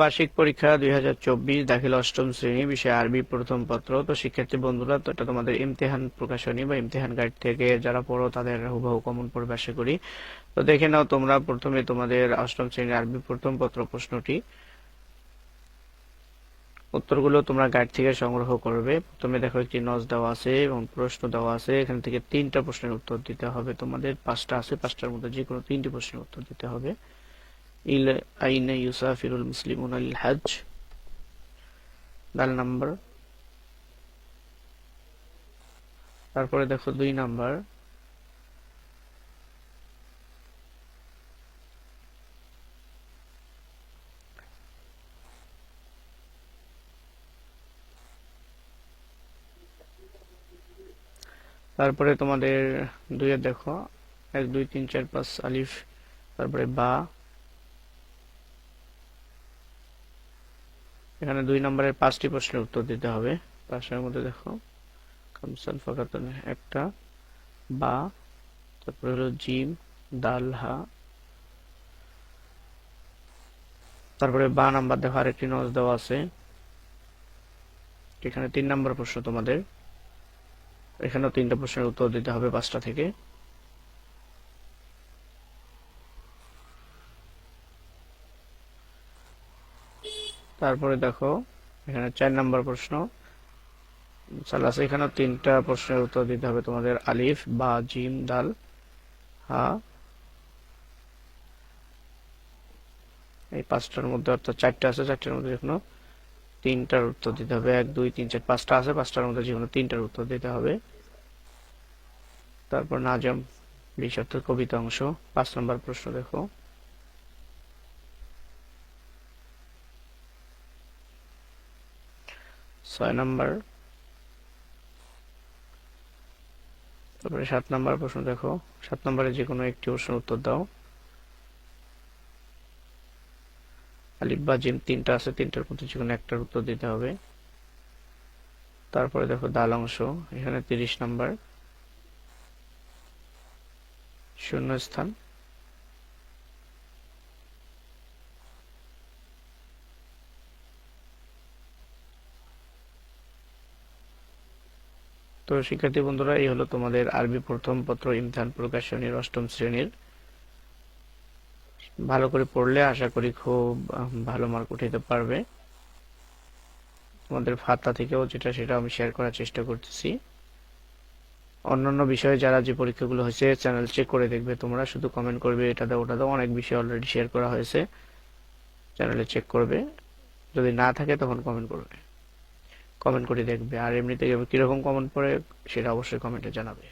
বার্ষিক পরীক্ষা দুই হাজার চব্বিশ, দাখিল অষ্টম শ্রেণি, বিষয় আরবি প্রথম পত্র। তো শিক্ষার্থী বন্ধুরা, তো এটা তোমাদের ইমতিহান প্রকাশনী বা ইমতিহান গাইড থেকে যারা পড়ো, তাদের হুবহু কমন পড়বে, আশা করি। তো দেখে নাও তোমরা, প্রথমে তোমাদের অষ্টম শ্রেণির আরবি প্রথম পত্র প্রশ্নটি। উত্তরগুলো তোমরা গাইড থেকে সংগ্রহ করবে। প্রথমে দেখো, একটি নজ দেওয়া আছে এবং প্রশ্ন দেওয়া আছে। এখান থেকে তিনটা প্রশ্নের উত্তর দিতে হবে তোমাদের। পাঁচটা আছে, পাঁচটার মধ্যে যে কোনো তিনটি প্রশ্নের উত্তর দিতে হবে। ইল আইনে ইউসাফিরুল মুসলিমুন আল হজ দাল নাম্বার তারপরে দেখো দুই নাম্বার। তারপরে তোমাদের দুইয়ের দেখো। এক, দুই, তিন, চার, পাঁচ, আলিফ, তারপরে বা। এখানে দুই নম্বরের পাঁচটি প্রশ্নের উত্তর দিতে হবে। পাঁচটার মধ্যে দেখো কামসাল ফাকাতুন একটা, বা, তারপরে হলো জিম, দাল, হা। তারপরে বা নাম্বার দেখো, আরেকটি নজ দেওয়া আছে। এখানে তিন নম্বর প্রশ্ন তোমাদের। এখানেও তিনটা প্রশ্নের উত্তর দিতে হবে পাঁচটা থেকে। তারপরে দেখো, এখানে চার নাম্বার প্রশ্ন। সালাস, এখানেও তিনটা প্রশ্নের উত্তর দিতে হবে তোমাদের। আলিফ, বা, জিম, দাল, হা। এই পাঁচটার মধ্যে অর্থাৎ চারটা আছে, চারটার মধ্যে যেকোনো তিনটার উত্তর দিতে হবে। এক, দুই, তিন, চার, পাঁচটা আছে, পাঁচটার মধ্যে যে কোনো তিনটার উত্তর দিতে হবে। তারপর নাজম বিশ অর্থাৎ কবিতা অংশ, পাঁচ নম্বর প্রশ্ন দেখো। ছয় নাম্বার। তারপরে সাত নাম্বার প্রশ্ন দেখো। সাত নম্বরে যে কোনো একটি প্রশ্নের উত্তর দাও। আলিফ জিম তিনটা আছে, তিনটার মধ্যে যে কোনো একটার উত্তর দিতে হবে। তারপরে দেখো দাল অংশ, এখানে তিরিশ নাম্বার। শূন্য তো শিক্ষার্থী বন্ধুরা, এই হলো তোমাদের আরবি প্রথম পত্র, ইমতিহান প্রকাশনীর অষ্টম শ্রেণির। ভালো করে পড়লে আশা করি খুব ভালো মার্ক উঠাতে পারবে। তোমাদের খাতা থেকেও যেটা সেটা আমি শেয়ার করার চেষ্টা করতেছি। অন্যান্য বিষয়ে যারা যে পরীক্ষাগুলো হয়েছে চ্যানেল চেক করে দেখবে তোমরা, শুধু কমেন্ট করবে, এটা দাও, ওটা দাও, অনেক বিষয় অলরেডি শেয়ার করা হয়েছে। চ্যানেলে চেক করবে। যদি না থাকে, তখন কমেন্ট করবে। কমেন্ট করে দেখবে। আর এমনিতে কীরকম কমেন্ট পড়ে সেটা অবশ্যই কমেন্টে জানাবে।